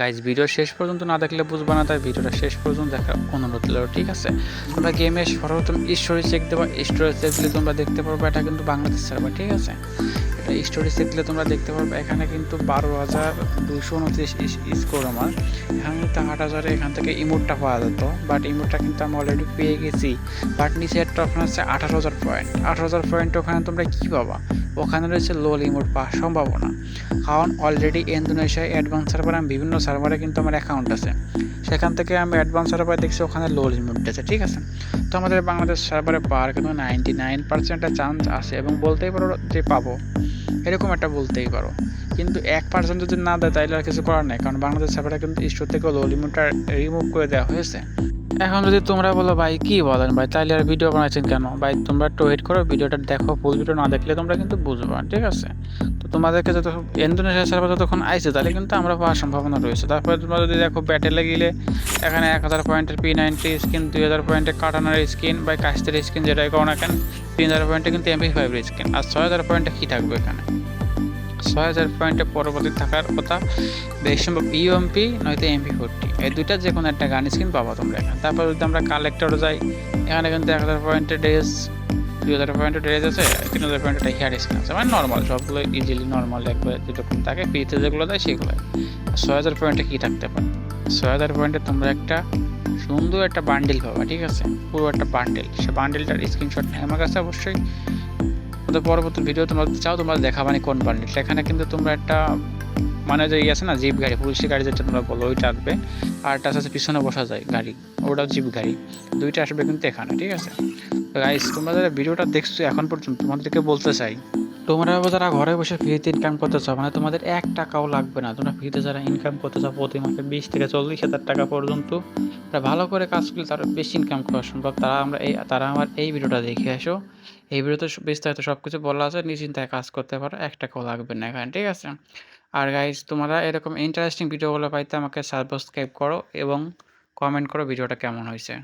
Guys video শেষ পর্যন্ত না দেখলে বুঝবে না, তাই ভিডিওটা শেষ পর্যন্ত দেখার অনুরোধ রইল, ঠিক আছে? তোমরা গেমে সর্বপ্রথম স্টোরি চেক দেবা স্টোরি চেক দিলে তোমরা দেখতে পারবে এটা কিন্তু বাংলাদেশ সার্ভার ঠিক আছে? এটা স্টোরি চেক দিলে তোমরা দেখতে পারবে এখানে কিন্তু বারো হাজার দুশো উনত্রিশ স্কোর আমার। এখানে কিন্তু আট হাজারে এখান থেকে ইমোটটা পাওয়া যেত বাট ইমোটটা কিন্তু আমি অলরেডি পেয়ে গেছি। বাট নিচে একটা ওখানে আছে আঠারো হাজার পয়েন্ট আঠারো হাজার পয়েন্ট ওখানে তোমরা কী পাবা? ওখানে রয়েছে লো ইমোট পাওয়ার সম্ভাবনা। কারণ অলরেডি ইন্দোনেশিয়ায় অ্যাডভান্স সার্ভার আমি বিভিন্ন সার্ভারে কিন্তু আমার অ্যাকাউন্ট আছে। সেখান থেকে আমি অ্যাডভান্স সার্ভার দেখছি ওখানে লো লিমিট আছে ঠিক আছে? তো আমাদের বাংলাদেশ সার্ভারে পাওয়ার কিন্তু নাইনটি নাইন পার্সেন্টের চান্স আছে এবং বলতেই পারো যে পাবো। এরকম একটা বলতেই পারো। কিন্তু এক পার্সেন্ট যদি না দেয়, তাইলে আর কিছু করার নেই। কারণ বাংলাদেশ সার্ভারে কিন্তু স্টোর থেকে লো লিমিটটা রিমুভ করে দেওয়া হয়েছে। এখন যদি তোমরা বলো, ভাই, কি বলেন ভাই? তাইলে আর ভিডিও বানাচ্ছেন কেন? ভাই, তোমরা একটু ওয়েট করো ভিডিওটা দেখো ফুল ভিডিও না দেখলে তোমরা কিন্তু বুঝবে, ঠিক আছে? তো তোমাদেরকে যত ইন্দোনেশিয়া সার্ভার যতক্ষণ আইসে তাহলে কিন্তু আমরা পাওয়ার সম্ভাবনা রয়েছে। তারপরে তোমরা যদি দেখো ব্যাটেলে গেলে এখানে এক হাজার পয়েন্টের পি নাইনটি স্কিন দুই হাজার পয়েন্টের কাটানোর স্কিন বা কাস্তের স্কিন যেটাই করো না কেন, তিন হাজার পয়েন্টে কিন্তু এমপি ফাইভের স্কিন আর ছয় হাজার পয়েন্টে কী থাকবে এখানে? ছয় হাজার পয়েন্টে পরবর্তী থাকার কথা বেশ সম্ভব ইউএমপি নয়তো এমপি ফোরটি এই দুইটা যে কোনো একটা গান স্কিন পাবো তোমরা এখানে। তারপর যদি আমরা কালেক্টরে যাই, এখানে কিন্তু এক হাজার পয়েন্টের ড্রেস, দুই হাজার পয়েন্টের ড্রেস আছে, তিন হাজার পয়েন্টের হেয়ার স্কিন আছে। মানে নর্মাল সবগুলো ইজিলি নর্মাল একবার যেরকম থাকে। ফ্রিতে যেগুলো দেয় সেগুলো। ছয় হাজার পয়েন্টে কী থাকতে পারে? ছয় হাজার পয়েন্টে তোমরা একটা সুন্দর একটা বান্ডেল পাবা, ঠিক আছে? পুরো একটা বান্ডেল সে বান্ডেলটার স্ক্রিনশট আমার কাছে অবশ্যই। তো পরবর্তী ভিডিও তোমরা চাও, তোমরা দেখা মানে কোন বান্ডি এখানে কিন্তু তোমরা একটা মানে যে ইয়ে আছে না, জিপ গাড়ি পুলিশের গাড়ি যেটা তোমরা বলো, ওইটা আসবে। আর একটা আছে, পিছনে বসা যায় গাড়ি ওটাও জিপ গাড়ি। দুইটা আসবে কিন্তু এখানে, ঠিক আছে? গাইস তোমরা যারা ভিডিওটা দেখছ এখন পর্যন্ত, তোমাদেরকে বলতে চাই তোমরা যারা ঘরে বসে ফ্রিতে ইনকাম করতে চাও মানে তোমাদের এক টাকাও লাগবে না। তোমরা ফ্রিতে যারা ইনকাম করতে চাও, প্রতি মাসে বিশ থেকে চল্লিশ হাজার টাকা পর্যন্ত তারা ভালো করে কাজ করলে তারা বেশি ইনকাম করা সম্ভব। তারা আমরা এই, তারা আমার এই ভিডিওটা দেখে আসো। এই ভিডিওতে বিস্তারিত সব কিছু বলা আছে নিশ্চিন্তায় কাজ করতে পারো, এক টাকাও লাগবে না এখানে, ঠিক আছে? আর গাইজ তোমরা এরকম ইন্টারেস্টিং ভিডিওগুলো পাইতে আমাকে সাবস্ক্রাইব করো এবং কমেন্ট করো ভিডিওটা কেমন হয়েছে।